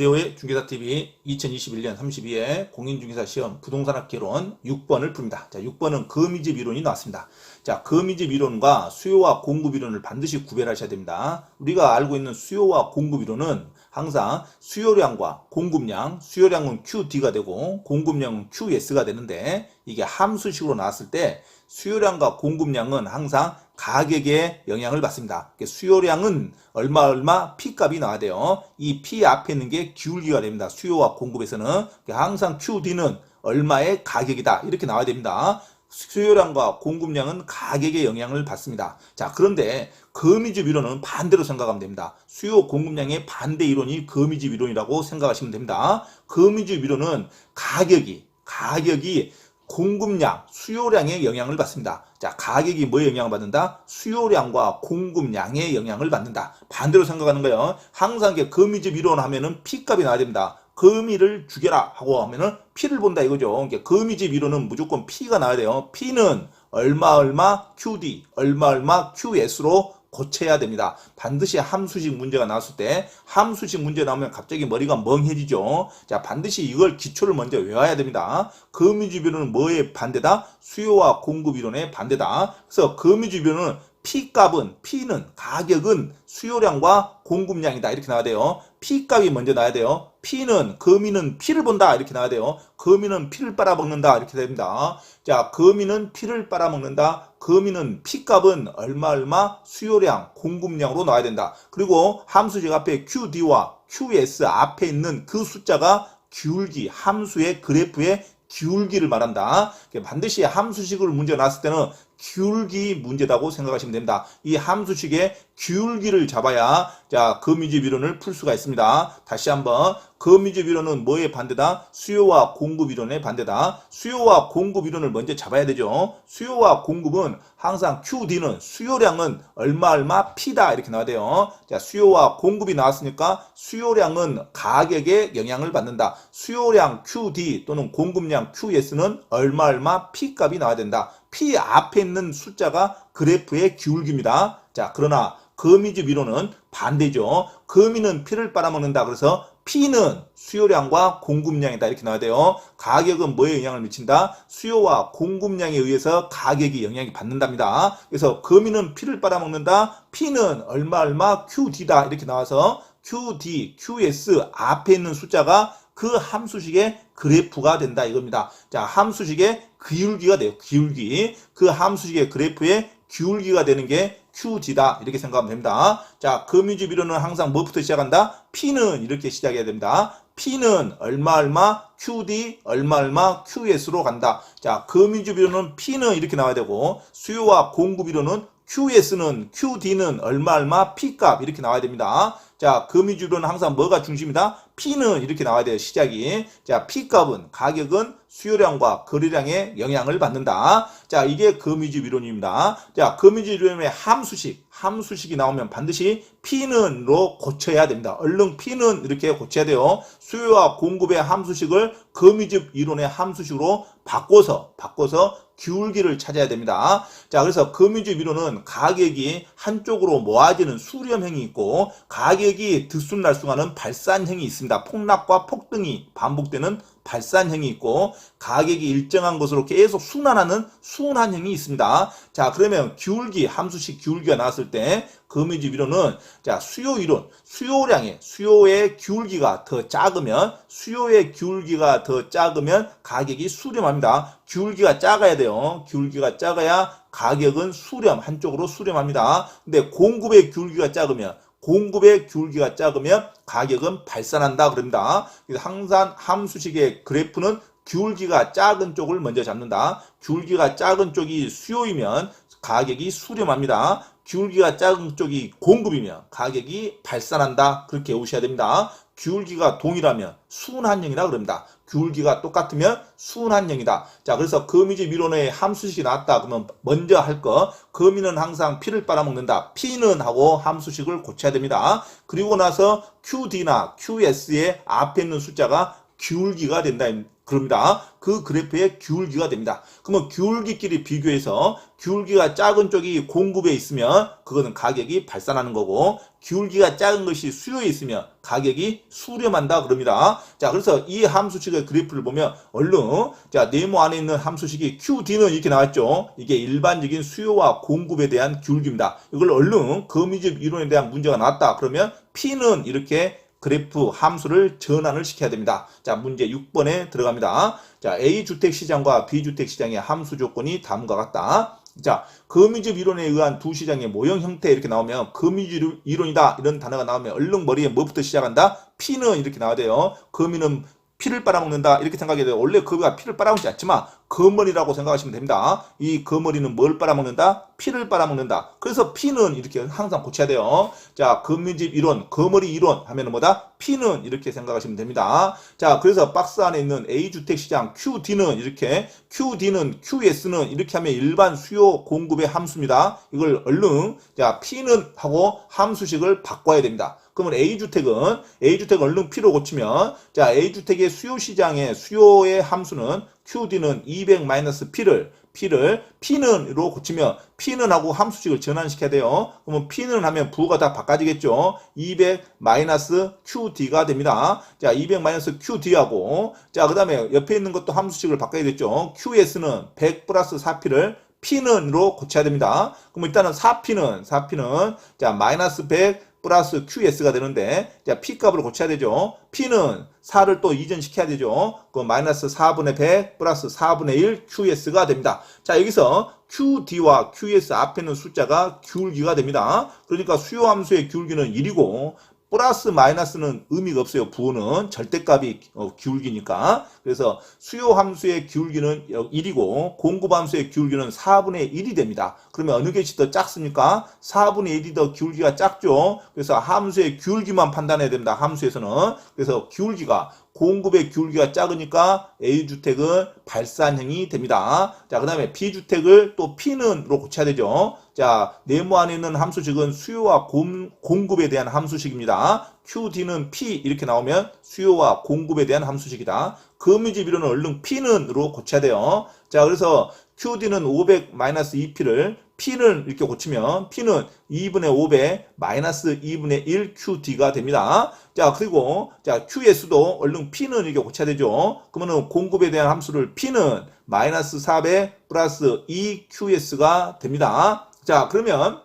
김대호의 중개사TV 2021년 32회 공인중개사 시험 부동산학개론 6번을 풉니다. 자, 6번은 거미집 이론이 나왔습니다. 자, 거미집 이론과 수요와 공급 이론을 반드시 구별하셔야 됩니다. 우리가 알고 있는 수요와 공급 이론은 항상 수요량과 공급량, 수요량은 QD가 되고 공급량은 QS가 되는데 이게 함수식으로 나왔을 때 수요량과 공급량은 항상 가격에 영향을 받습니다. 수요량은 얼마 얼마 P 값이 나와야 돼요. 이 P 앞에 있는 게 기울기가 됩니다. 수요와 공급에서는 항상 QD는 얼마의 가격이다 이렇게 나와야 됩니다. 수요량과 공급량은 가격에 영향을 받습니다. 자, 그런데 거미집 이론은 반대로 생각하면 됩니다. 수요 공급량의 반대 이론이 거미집 이론이라고 생각하시면 됩니다. 거미집 이론은 가격이 가격이 공급량, 수요량에 영향을 받습니다. 자, 가격이 뭐에 영향을 받는다? 수요량과 공급량에 영향을 받는다. 반대로 생각하는 거예요. 항상 이게 거미집 이론 하면은 P값이 나와야 됩니다. 거미를 죽여라 하고 하면은 P를 본다 이거죠. 그러니까 거미집 이론은 무조건 P가 나와야 돼요. P는 얼마 얼마 QD, 얼마 얼마 QS로 고쳐야 됩니다. 반드시 함수식 문제가 나왔을 때 함수식 문제 나오면 갑자기 머리가 멍해지죠. 자, 반드시 이걸 기초를 먼저 외워야 됩니다. 거미집 이론은 뭐의 반대다? 수요와 공급 이론의 반대다. 그래서 거미집 이론은 P 값은 P는 가격은 수요량과 공급량이다 이렇게 나와야 돼요. P 값이 먼저 나와야 돼요. P는 거미는 P를 본다 이렇게 나와야 돼요. 거미는 P를 빨아먹는다 이렇게 됩니다. 자, 거미는 P를 빨아먹는다. 거미는 P 값은 얼마 얼마 수요량 공급량으로 나와야 된다. 그리고 함수식 앞에 QD와 QS 앞에 있는 그 숫자가 기울기 함수의 그래프의 기울기를 말한다. 반드시 함수식을 문제 나왔을 때는 기울기 문제라고 생각하시면 됩니다. 이 함수식의 기울기를 잡아야 자 거미집 이론을 풀 수가 있습니다. 다시 한번 거미집 이론은 뭐의 반대다? 수요와 공급 이론의 반대다. 수요와 공급 이론을 먼저 잡아야 되죠. 수요와 공급은 항상 QD는 수요량은 얼마 얼마 P다 이렇게 나와야 돼요. 자 수요와 공급이 나왔으니까 수요량은 가격에 영향을 받는다. 수요량 QD 또는 공급량 QS는 얼마 얼마 P 값이 나와야 된다. P 앞에 있는 숫자가 그래프의 기울기입니다. 자, 그러나 거미집 이론은 반대죠. 거미는 P를 빨아먹는다. 그래서 P는 수요량과 공급량이다. 이렇게 나와야 돼요. 가격은 뭐에 영향을 미친다? 수요와 공급량에 의해서 가격이 영향이 받는답니다. 그래서 거미는 P를 빨아먹는다. P는 얼마 얼마 QD다. 이렇게 나와서 QD, QS 앞에 있는 숫자가 그 함수식의 그래프가 된다 이겁니다. 자, 함수식의 기울기가 돼요. 기울기. 그 함수식의 그래프의 기울기가 되는 게 QD다. 이렇게 생각하면 됩니다. 자, 거미집 이론은 항상 뭐부터 시작한다? P는 이렇게 시작해야 됩니다. P는 얼마 얼마 QD 얼마 얼마 QS로 간다. 자, 거미집 이론은 P는 이렇게 나와야 되고 수요와 공급 이론은 QS는 QD는 얼마 얼마 P값 이렇게 나와야 됩니다. 자, 거미주로는 항상 뭐가 중심이다? P는 이렇게 나와야 돼요. 시작이. 자, P값은 가격은 수요량과 거래량에 영향을 받는다. 자, 이게 거미집 이론입니다. 자, 거미집 이론의 함수식, 함수식이 나오면 반드시 P는로 고쳐야 됩니다. 얼른 P는 이렇게 고쳐야 돼요. 수요와 공급의 함수식을 거미집 이론의 함수식으로 바꿔서 바꿔서 기울기를 찾아야 됩니다. 자, 그래서 거미집 이론은 가격이 한쪽으로 모아지는 수렴형이 있고 가격이 들쑥날쑥하는 발산형이 있습니다. 폭락과 폭등이 반복되는 발산형이 있고 가격이 일정한 것으로 계속 순환하는 순환형이 있습니다. 자, 그러면 기울기 함수식 기울기가 나왔을 때 거미집 이론은 자 수요 이론 수요량의 수요의 기울기가 더 작으면 수요의 기울기가 더 작으면 가격이 수렴합니다. 기울기가 작아야 돼요. 기울기가 작아야 가격은 수렴 한쪽으로 수렴합니다. 근데 공급의 기울기가 작으면 공급의 기울기가 작으면 가격은 발산한다 그럽니다. 항상 함수식의 그래프는 기울기가 작은 쪽을 먼저 잡는다. 기울기가 작은 쪽이 수요이면 가격이 수렴합니다. 기울기가 작은 쪽이 공급이면 가격이 발산한다. 그렇게 외우셔야 됩니다. 기울기가 동일하면 순환형이라 그럽니다. 기울기가 똑같으면 순환형이다. 자, 그래서 거미집 이론의 함수식이 나왔다. 그러면 먼저 할 거, 거미는 항상 P를 빨아먹는다. P는 하고 함수식을 고쳐야 됩니다. 그리고 나서 QD나 QS의 앞에 있는 숫자가 기울기가 된다. 그럽니다. 그 그래프의 기울기가 됩니다. 그러면 기울기끼리 비교해서 기울기가 작은 쪽이 공급에 있으면 그거는 가격이 발산하는 거고 기울기가 작은 것이 수요에 있으면 가격이 수렴한다 그럽니다. 자, 그래서 이 함수식의 그래프를 보면 얼른 자, 네모 안에 있는 함수식이 QD는 이렇게 나왔죠. 이게 일반적인 수요와 공급에 대한 기울기입니다. 이걸 얼른 거미집 이론에 대한 문제가 나왔다. 그러면 P는 이렇게 그래프 함수를 전환을 시켜야 됩니다. 자, 문제 6번에 들어갑니다. 자, A 주택 시장과 B 주택 시장의 함수 조건이 다음과 같다. 자, 거미집 이론에 의한 두 시장의 모형 형태 이렇게 나오면 거미집 이론이다 이런 단어가 나오면 얼른 머리에 뭐부터 시작한다? P는 이렇게 나와야 돼요. 거미는 피를 빨아먹는다 이렇게 생각해야 돼요. 원래 거미가 피를 빨아먹지 않지만 거머리라고 생각하시면 됩니다. 이 거머리는 뭘 빨아먹는다? 피를 빨아먹는다. 그래서 피는 이렇게 항상 고쳐야 돼요. 자, 거미집 이론, 거머리 이론 하면은 뭐다? 피는 이렇게 생각하시면 됩니다. 자, 그래서 박스 안에 있는 A주택 시장 QD는 이렇게 QD는 QS는 이렇게 하면 일반 수요 공급의 함수입니다. 이걸 얼른 자, P는 하고 함수식을 바꿔야 됩니다. 그러면 A주택은 A주택 얼른 P로 고치면 자, A주택의 수요 시장의 수요의 함수는 QD는 200-P를 P를 P는으로 고치면 P는 하고 함수식을 전환시켜야 돼요. 그러면 P는 하면 부호가 다 바꿔지겠죠. 200 QD가 됩니다. 자, 200 QD하고 자, 그 다음에 옆에 있는 것도 함수식을 바꿔야겠죠. QS는 100 플러스 4P를 P는으로 고쳐야 됩니다. 그럼 일단은 4P는 4P는 자, 마이너스 100 플러스 QS가 되는데 자 P 값을 고쳐야 되죠. P는 4를 또 이전시켜야 되죠. 그럼 마이너스 4분의 100 플러스 4분의 1 QS가 됩니다. 자 여기서 QD와 QS 앞에 있는 숫자가 기울기가 됩니다. 그러니까 수요 함수의 기울기는 1이고 플러스 마이너스는 의미가 없어요. 부호는 절대값이 어, 기울기니까. 그래서 수요 함수의 기울기는 1이고 공급 함수의 기울기는 4분의 1이 됩니다. 그러면 어느 것이 더 작습니까? 4분의 1이 더 기울기가 작죠. 그래서 함수의 기울기만 판단해야 됩니다. 함수에서는. 그래서 기울기가 공급의 기울기가 작으니까 A주택은 발산형이 됩니다. 자, 그 다음에 B주택을 또 P는로 고쳐야 되죠. 자, 네모 안에 있는 함수식은 수요와 공, 공급에 대한 함수식입니다. QD는 P 이렇게 나오면 수요와 공급에 대한 함수식이다. 거미집 이론은 얼른 P는으로 고쳐야 돼요. 자, 그래서 QD는 500-2P를 P는 이렇게 고치면 P는 2분의 5배 마이너스 2분의 1 QD가 됩니다. 자, 그리고 자, QS도 얼른 P는 이렇게 고쳐야 되죠. 그러면은 공급에 대한 함수를 P는 마이너스 4배 플러스 2 QS가 됩니다. 자, 그러면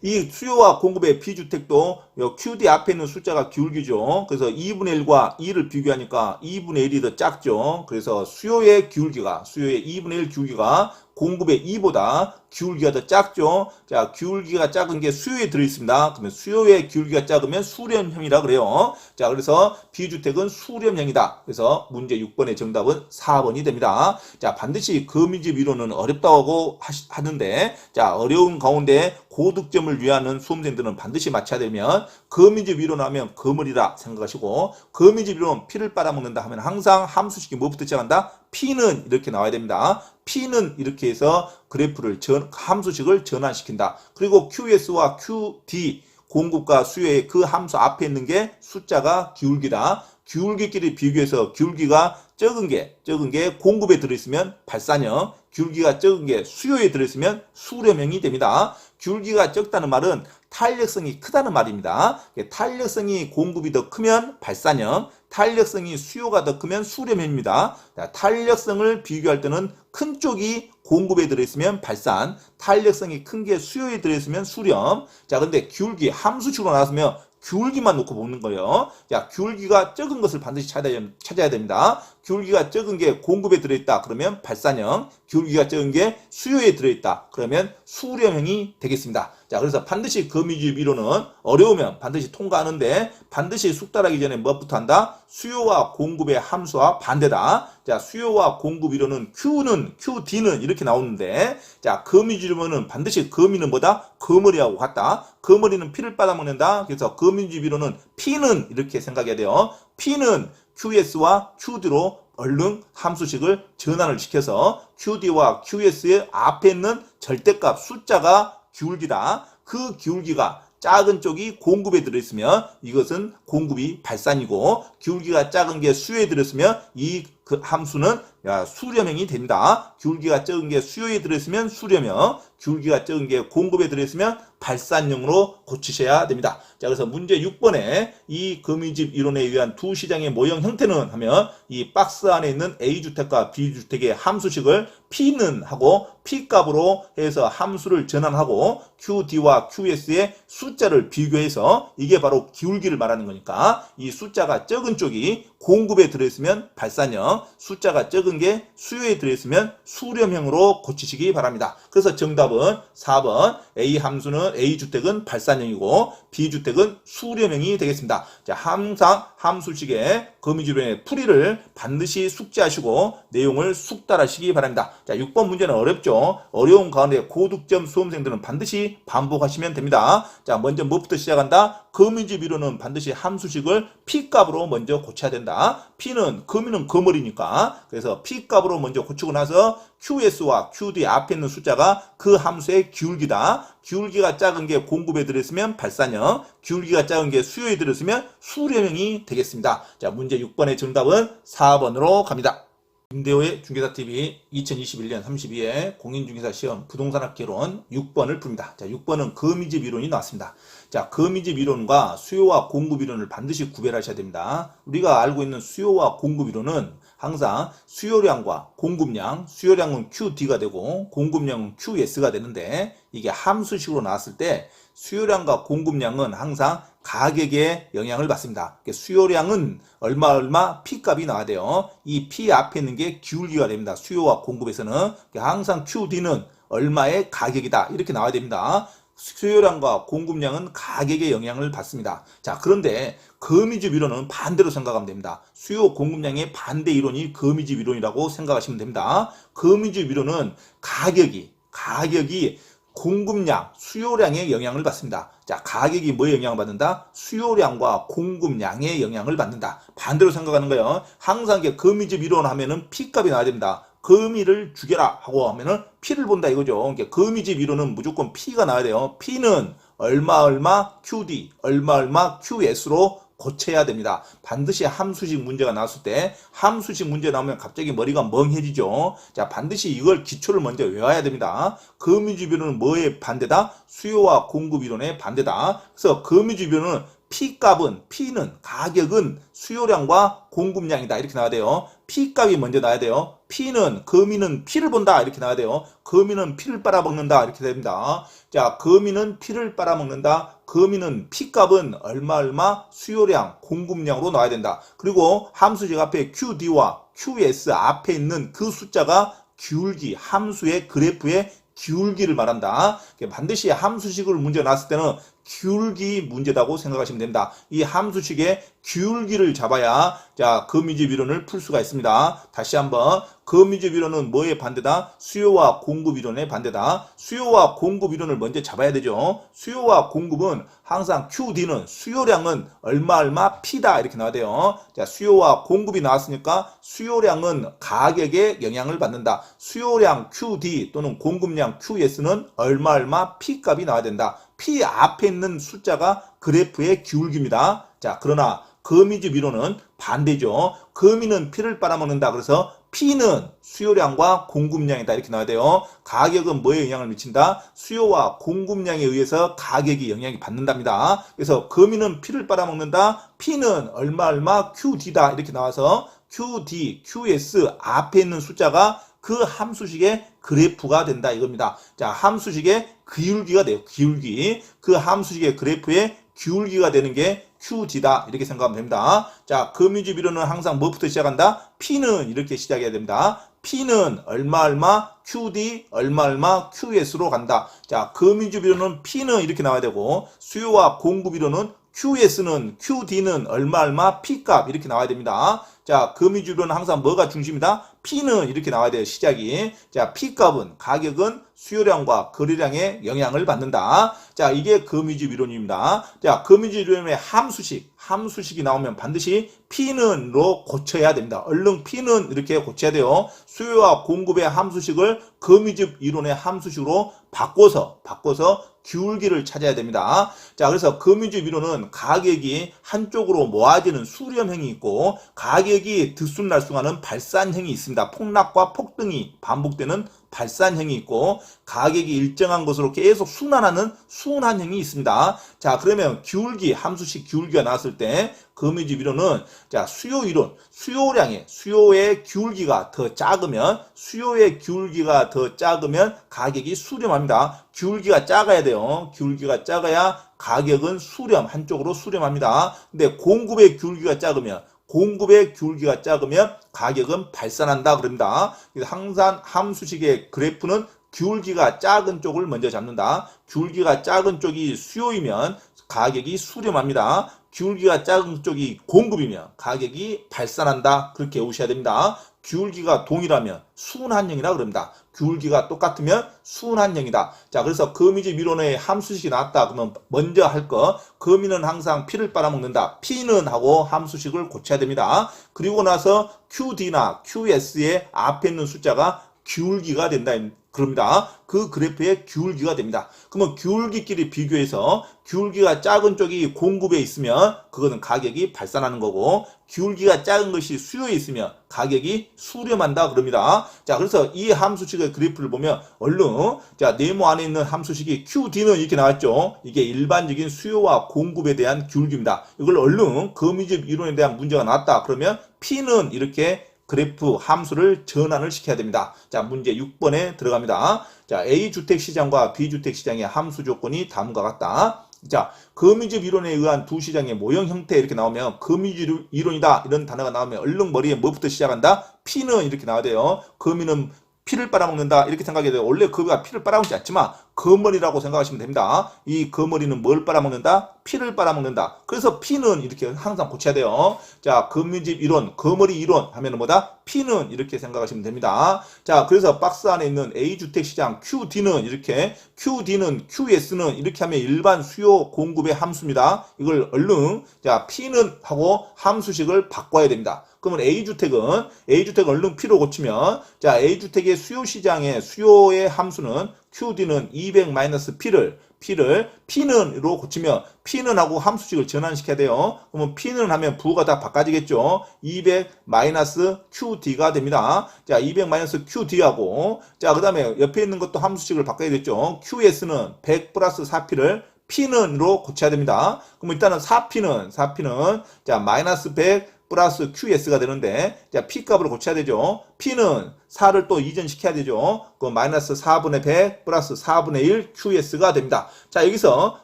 이 수요와 공급의 비주택도 QD 앞에 있는 숫자가 기울기죠. 그래서 2분의 1과 2를 비교하니까 2분의 1이 더 작죠. 그래서 수요의 기울기가, 수요의 2분의 1 기울기가 공급의 2보다 기울기가 더 작죠. 자, 기울기가 작은 게 수요에 들어있습니다. 그러면 수요의 기울기가 작으면 수렴형이라 그래요. 자, 그래서 비주택은 수렴형이다. 그래서 문제 6번의 정답은 4번이 됩니다. 자, 반드시 거미집 이론은 어렵다고 하시, 하는데, 자, 어려운 가운데 고득점을 위하는 수험생들은 반드시 맞춰야 되면 거미집 이론 하면 거물이라 생각하시고 거미집 이론 피를 빨아먹는다 하면 항상 함수식이 뭐부터 시작한다? P는 이렇게 나와야 됩니다. P는 이렇게 해서 그래프를 전, 함수식을 전환시킨다. 그리고 QS와 QD 공급과 수요의 그 함수 앞에 있는 게 숫자가 기울기다. 기울기끼리 비교해서 기울기가 적은 게 적은 게 공급에 들어있으면 발산형, 기울기가 적은 게 수요에 들어있으면 수렴형이 됩니다. 기울기가 적다는 말은 탄력성이 크다는 말입니다. 탄력성이 공급이 더 크면 발산형, 탄력성이 수요가 더 크면 수렴형입니다. 탄력성을 비교할 때는 큰 쪽이 공급에 들어있으면 발산, 탄력성이 큰 게 수요에 들어있으면 수렴. 자, 근데 기울기 함수식으로 나왔으면 기울기만 놓고 먹는 거예요. 자, 기울기가 적은 것을 반드시 찾아야, 찾아야 됩니다. 기울기가 적은 게 공급에 들어있다. 그러면 발산형. 기울기가 적은 게 수요에 들어있다. 그러면 수렴형이 되겠습니다. 자, 그래서 반드시 거미집 이론은 어려우면 반드시 통과하는데 반드시 숙달하기 전에 무엇부터 한다? 수요와 공급의 함수와 반대다. 자, 수요와 공급 이론은 Q는, QD는 이렇게 나오는데 자, 거미집 이론은 반드시 거미는 뭐다? 거머리하고 같다. 거머리는 피를 빨아먹는다. 그래서 거미집 이론은 P는 이렇게 생각해야 돼요. P는 QS와 QD로 얼른 함수식을 전환을 시켜서 QD와 QS의 앞에 있는 절대값 숫자가 기울기다. 그 기울기가 작은 쪽이 공급에 들어있으면 이것은 공급이 발산이고 기울기가 작은 게 수요에 들어있으면 이 그 함수는 야, 수렴형이 됩니다. 기울기가 적은 게 수요에 들어있으면 수렴형, 기울기가 적은 게 공급에 들어있으면 발산형으로 고치셔야 됩니다. 자, 그래서 문제 6번에 이 거미집 이론에 의한 두 시장의 모형 형태는 하면 이 박스 안에 있는 A주택과 B주택의 함수식을 P는 하고 P값으로 해서 함수를 전환하고 QD와 QS의 숫자를 비교해서 이게 바로 기울기를 말하는 거니까 이 숫자가 적은 쪽이 공급에 들어있으면 발산형, 숫자가 적은 게 수요에 들어있으면 수렴형으로 고치시기 바랍니다. 그래서 정답은 4번 A 함수는 A주택은 발산형이고 B주택은 수렴형이 되겠습니다. 자, 항상 함수식의 거미지론의 풀이를 반드시 숙지하시고 내용을 숙달하시기 바랍니다. 자, 6번 문제는 어렵죠. 어려운 가운데 고득점 수험생들은 반드시 반복하시면 됩니다. 자, 먼저 뭐부터 시작한다? 거미집 이론은 반드시 함수식을 P값으로 먼저 고쳐야 된다. P는 거미는 거머리니까 그래서 P값으로 먼저 고치고 나서 QS와 QD 앞에 있는 숫자가 그 함수의 기울기다. 기울기가 작은 게 공급에 들어있으면 발산형, 기울기가 작은 게 수요에 들어있으면 수렴형이 되겠습니다. 자, 문제 6번의 정답은 4번으로 갑니다. 임대호의 중개사TV 2021년 32회 공인중개사 시험 부동산학개론 6번을 풉니다. 자, 6번은 거미집 이론이 나왔습니다. 자, 거미집 이론과 수요와 공급 이론을 반드시 구별하셔야 됩니다. 우리가 알고 있는 수요와 공급 이론은 항상 수요량과 공급량, 수요량은 QD가 되고 공급량은 QS가 되는데 이게 함수식으로 나왔을 때 수요량과 공급량은 항상 가격에 영향을 받습니다. 그러니까 수요량은 얼마 얼마 P 값이 나와야 돼요. 이 P 앞에 있는 게 기울기가 됩니다. 수요와 공급에서는 그러니까 항상 QD는 얼마의 가격이다 이렇게 나와야 됩니다. 수요량과 공급량은 가격에 영향을 받습니다. 자, 그런데 거미집 이론은 반대로 생각하면 됩니다. 수요 공급량의 반대 이론이 거미집 이론이라고 생각하시면 됩니다. 거미집 이론은 가격이 가격이 공급량, 수요량에 영향을 받습니다. 자, 가격이 뭐에 영향을 받는다? 수요량과 공급량에 영향을 받는다. 반대로 생각하는 거예요. 항상 이게 거미집 이론 하면은 P값이 나와야 됩니다. 거미를 죽여라 하고 하면은 P를 본다 이거죠. 그러니까 거미집 이론은 무조건 P가 나와야 돼요. P는 얼마 얼마 QD, 얼마 얼마 QS로 고쳐야 됩니다. 반드시 함수식 문제가 나왔을 때 함수식 문제 나오면 갑자기 머리가 멍해지죠. 자, 반드시 이걸 기초를 먼저 외워야 됩니다. 거미집 이론은 뭐에 반대다? 수요와 공급 이론의 반대다. 그래서 거미집 이론은 P값은 P는 가격은 수요량과 공급량이다 이렇게 나와야 돼요. P값이 먼저 나와야 돼요. P는 거미는 P를 본다 이렇게 나와야 돼요. 거미는 P를 빨아먹는다 이렇게 됩니다. 자, 거미는 P를 빨아먹는다. 거미는 P값은 얼마 얼마 수요량 공급량으로 나와야 된다. 그리고 함수식 앞에 QD와 QS 앞에 있는 그 숫자가 기울기 함수의 그래프의 기울기를 말한다. 반드시 함수식을 문제 나왔을 때는 기울기 문제다고 생각하시면 됩니다. 이 함수식의 기울기를 잡아야 자 거미집 이론을 풀 수가 있습니다. 다시 한번 거미집 이론은 뭐의 반대다? 수요와 공급 이론의 반대다. 수요와 공급 이론을 먼저 잡아야 되죠. 수요와 공급은 항상 QD는 수요량은 얼마 얼마 P다 이렇게 나와야 돼요. 자 수요와 공급이 나왔으니까 수요량은 가격에 영향을 받는다. 수요량 QD 또는 공급량 QS는 얼마 얼마 P 값이 나와야 된다. P 앞에 있는 숫자가 그래프의 기울기입니다. 자, 그러나 거미집 이론은 반대죠. 거미는 P를 빨아먹는다. 그래서 P는 수요량과 공급량이다. 이렇게 나와야 돼요. 가격은 뭐에 영향을 미친다? 수요와 공급량에 의해서 가격이 영향이 받는답니다. 그래서 거미는 P를 빨아먹는다. P는 얼마 얼마 QD다. 이렇게 나와서 QD, QS 앞에 있는 숫자가 그 함수식의 그래프가 된다 이겁니다. 자, 함수식의 기울기가 돼요. 기울기. 그 함수식의 그래프의 기울기가 되는 게 QD다. 이렇게 생각하면 됩니다. 자, 거미집 이론은 항상 뭐부터 시작한다? P는 이렇게 시작해야 됩니다. P는 얼마 얼마 QD 얼마 얼마 QS로 간다. 자, 거미집 이론은 P는 이렇게 나와야 되고 수요와 공급 이론은 QS는 QD는 얼마 얼마 P값 이렇게 나와야 됩니다. 자, 거미주로는 항상 뭐가 중심이다? P는 이렇게 나와야 돼요. 시작이. 자, P값은 가격은 수요량과 거래량에 영향을 받는다. 자, 이게 거미집 이론입니다. 자, 거미집 이론의 함수식, 함수식이 나오면 반드시 P는로 고쳐야 됩니다. 얼른 P는 이렇게 고쳐야 돼요. 수요와 공급의 함수식을 거미집 이론의 함수식으로 바꿔서 바꿔서 기울기를 찾아야 됩니다. 자, 그래서 거미줄 미로는 가격이 한쪽으로 모아지는 수렴형이 있고 가격이 들쑥날쑥하는 발산형이 있습니다. 폭락과 폭등이 반복되는 발산형이 있고 가격이 일정한 것으로 계속 순환하는 순환형이 있습니다. 자, 그러면 기울기 함수식 기울기가 나왔을 때 거미줄 미로는 자, 수요 이론, 수요량의 수요의 기울기가 더 작으면 수요의 기울기가 더 작으면 가격이 수렴합니다. 기울기가 작아야 돼요. 기울기가 작아야 가격은 수렴 한쪽으로 수렴합니다. 근데 공급의 기울기가 작으면 공급의 기울기가 작으면 가격은 발산한다 그럽니다. 항상 함수식의 그래프는 기울기가 작은 쪽을 먼저 잡는다. 기울기가 작은 쪽이 수요이면 가격이 수렴합니다. 기울기가 작은 쪽이 공급이면 가격이 발산한다. 그렇게 외우셔야 됩니다. 기울기가 동일하면 순환형이라 그럽니다. 기울기가 똑같으면 순환형이다. 자, 그래서 거미지 미론의 함수식이 나왔다. 그러면 먼저 할 거, 거미는 항상 피를 빨아먹는다. P는 하고 함수식을 고쳐야 됩니다. 그리고 나서 QD나 QS의 앞에 있는 숫자가 기울기가 된다. 그럽니다. 그 그래프의 기울기가 됩니다. 그러면 기울기끼리 비교해서 기울기가 작은 쪽이 공급에 있으면 그거는 가격이 발산하는 거고 기울기가 작은 것이 수요에 있으면 가격이 수렴한다 그럽니다. 자, 그래서 이 함수식의 그래프를 보면 얼른 자, 네모 안에 있는 함수식이 QD는 이렇게 나왔죠. 이게 일반적인 수요와 공급에 대한 기울기입니다. 이걸 얼른 거미집 이론에 대한 문제가 나왔다. 그러면 P는 이렇게 그래프 함수를 전환을 시켜야 됩니다. 자, 문제 6번에 들어갑니다. 자, A 주택 시장과 B 주택 시장의 함수 조건이 다음과 같다. 자, 거미집 이론에 의한 두 시장의 모형 형태 이렇게 나오면 거미집 이론이다 이런 단어가 나오면 얼른 머리에 뭐부터 시작한다? P는 이렇게 나와야 돼요. 거미는 피를 빨아먹는다 이렇게 생각해야 돼요. 원래 거미가 피를 빨아먹지 않지만 거머리라고 생각하시면 됩니다. 이 거머리는 뭘 빨아먹는다? 피를 빨아먹는다. 그래서 피는 이렇게 항상 고쳐야 돼요. 자, 거미집 이론, 거머리 이론 하면 은 뭐다? 피는 이렇게 생각하시면 됩니다. 자, 그래서 박스 안에 있는 A주택 시장 QD는 이렇게 QD는 QS는 이렇게 하면 일반 수요 공급의 함수입니다. 이걸 얼른 자, P는 하고 함수식을 바꿔야 됩니다. 그러면 A주택은 A주택 얼른 P로 고치면 자, A주택의 수요 시장의 수요의 함수는 QD는 200-P를 P를 P는으로 고치면 P는 하고 함수식을 전환시켜야 돼요. 그러면 P는 하면 부호가 다 바꿔지겠죠. 200-QD가 됩니다. 자, 200-QD하고 자, 그 다음에 옆에 있는 것도 함수식을 바꿔야겠죠. QS는 100 플러스 4P를 P는으로 고쳐야 됩니다. 그럼 일단은 4P는 4P는 자, 마이너스 100 플러스 QS가 되는데 자 P 값을 고쳐야 되죠. P는 4를 또 이전시켜야 되죠. 그 마이너스 4분의 100 플러스 4분의 1 QS가 됩니다. 자 여기서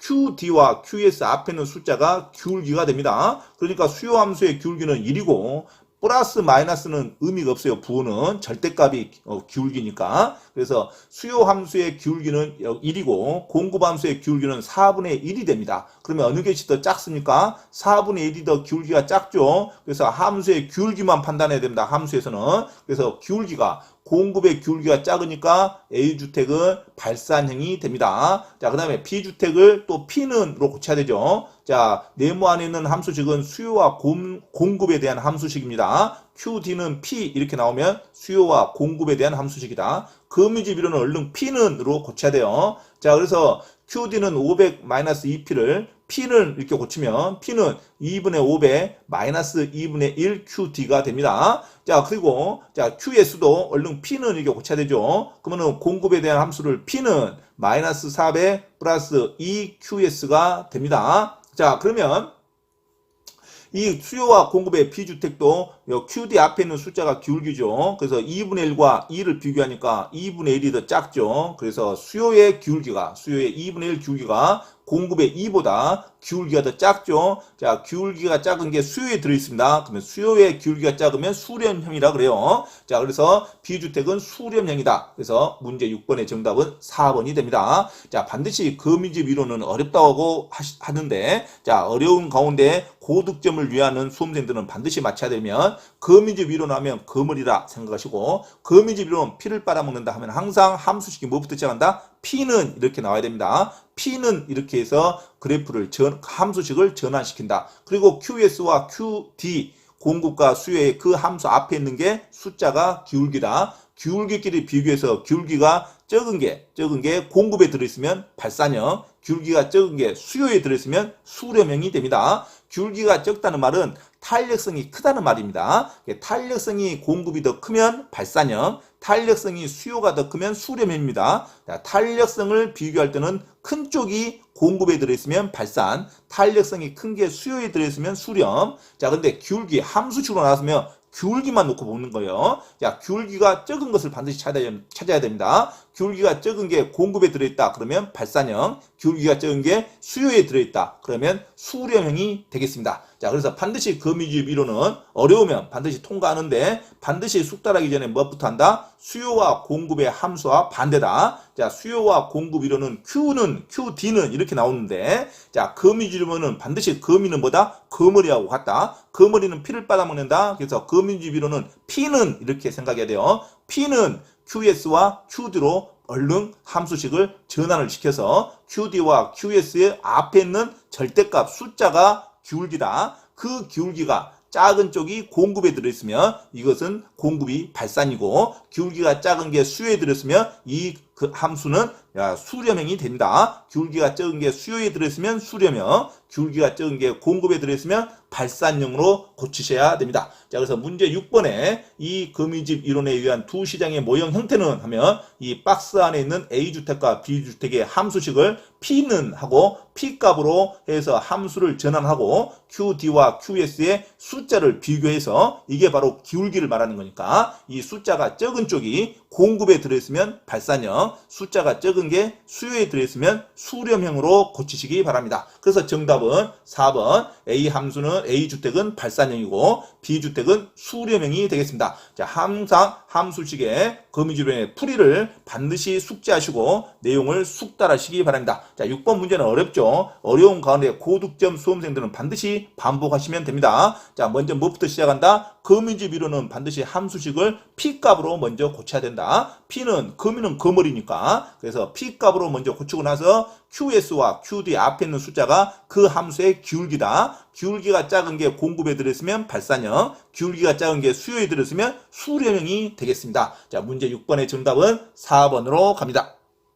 QD와 QS 앞에 있는 숫자가 기울기가 됩니다. 그러니까 수요 함수의 기울기는 1이고 플러스 마이너스는 의미가 없어요. 부호는 절대값이 어, 기울기니까. 그래서 수요 함수의 기울기는 1이고 공급 함수의 기울기는 4분의 1이 됩니다. 그러면 어느 것이 더 작습니까? 4분의 1이 더 기울기가 작죠. 그래서 함수의 기울기만 판단해야 됩니다. 함수에서는. 그래서 기울기가 공급의 기울기가 작으니까 A주택은 발산형이 됩니다. 자, 그 다음에 B주택을 또 P는으로 고쳐야 되죠. 자, 네모 안에 있는 함수식은 수요와 공, 공급에 대한 함수식입니다. QD는 P 이렇게 나오면 수요와 공급에 대한 함수식이다. 거미집 이론은 얼른 P는으로 고쳐야 돼요. 자, 그래서 QD는 500-2P를 P는 이렇게 고치면 P는 2분의 500 마이너스 2분의 1 QD가 됩니다. 자, 그리고 자, QS도 얼른 P는 이렇게 고쳐야 되죠. 그러면은 공급에 대한 함수를 P는 마이너스 400 플러스 2 QS가 됩니다. 자, 그러면 이 수요와 공급의 비주택도 QD 앞에 있는 숫자가 기울기죠. 그래서 2분의 1과 2를 비교하니까 2분의 1이 더 작죠. 그래서 수요의 기울기가, 수요의 2분의 1 기울기가 공급의 2보다 기울기가 더 작죠. 자, 기울기가 작은 게 수요에 들어있습니다. 그러면 수요의 기울기가 작으면 수렴형이라 그래요. 자, 그래서 비주택은 수렴형이다. 그래서 문제 6번의 정답은 4번이 됩니다. 자, 반드시 거미집 이론은 어렵다고 하시, 하는데, 자, 어려운 가운데 고득점을 위하는 수험생들은 반드시 맞춰야 되면 거미집 이론 하면 거물이라 생각하시고 거미집 이론 피를 빨아먹는다 하면 항상 함수식이 뭐부터 시작한다? P는 이렇게 나와야 됩니다. P는 이렇게 해서 그래프를 전, 함수식을 전환시킨다. 그리고 QS와 QD 공급과 수요의 그 함수 앞에 있는 게 숫자가 기울기다. 귤기끼리 비교해서 귤기가 적은 게 적은 게 공급에 들어있으면 발산형, 귤기가 적은 게 수요에 들어있으면 수렴형이 됩니다. 귤기가 적다는 말은 탄력성이 크다는 말입니다. 탄력성이 공급이 더 크면 발산형, 탄력성이 수요가 더 크면 수렴형입니다. 자, 탄력성을 비교할 때는 큰 쪽이 공급에 들어있으면 발산, 탄력성이 큰 게 수요에 들어있으면 수렴. 자, 근데 귤기 함수식으로 나왔으면 귤기만 놓고 보는 거예요. 자, 귤기가 적은 것을 반드시 찾아야, 찾아야 됩니다. 귤기가 적은 게 공급에 들어있다. 그러면 발산형. 귤기가 적은 게 수요에 들어있다. 그러면 수렴형이 되겠습니다. 자, 그래서 반드시 거미줄 미로는 어려우면 반드시 통과하는데 반드시 숙달하기 전에 무엇부터 한다? 수요와 공급의 함수와 반대다. 자, 수요와 공급 이론은 Q는 QD는 이렇게 나오는데 자, 거미줄은 반드시 거미는 뭐다? 거머리하고 같다. 거머리는 피를 빨아먹는다. 그래서 거미줄 이론은 P는 이렇게 생각해야 돼요. P는 QS와 QD로 얼른 함수식을 전환을 시켜서 QD와 QS의 앞에 있는 절대값 숫자가 기울기다. 그 기울기가 작은 쪽이 공급에 들어있으면 이것은 공급이 발산이고 기울기가 작은 게 수요에 들어있으면 이그 함수는 야, 수렴형이 된다. 기울기가 적은 게 수요에 들어있으면 수렴형, 기울기가 적은 게 공급에 들어있으면 발산형으로 고치셔야 됩니다. 자, 그래서 문제 6번에 이 거미집 이론에 의한 두 시장의 모형 형태는 하면 이 박스 안에 있는 A주택과 B주택의 함수식을 P는 하고 P값으로 해서 함수를 전환하고 QD와 QS의 숫자를 비교해서 이게 바로 기울기를 말하는 거니까 이 숫자가 적은 쪽이 공급에 들어있으면 발산형, 숫자가 적은 게 수요에 들어있으면 수렴형으로 고치시기 바랍니다. 그래서 정답은 4번 A 함수는 A주택은 발산형이고 B주택은 수렴형이 되겠습니다. 자, 항상 함수식의 거미줄의 풀이를 반드시 숙지하시고 내용을 숙달하시기 바랍니다. 자, 6번 문제는 어렵죠. 어려운 가운데 고득점 수험생들은 반드시 반복하시면 됩니다. 자, 먼저 뭐부터 시작한다? 거미줄 미로는 반드시 함수식을 P값으로 먼저 고쳐야 된다. P는 거미는 거머리니까 그래서 P값으로 먼저 고치고 나서 QS와 QD 앞에 있는 숫자가 그 함수의 기울기다. 기울기가 작은 게 공급에 들어있으면 발산형, 기울기가 작은 게 수요에 들어있으면 수렴형이 되겠습니다. 자, 문제 6번의 정답은 4번으로 갑니다.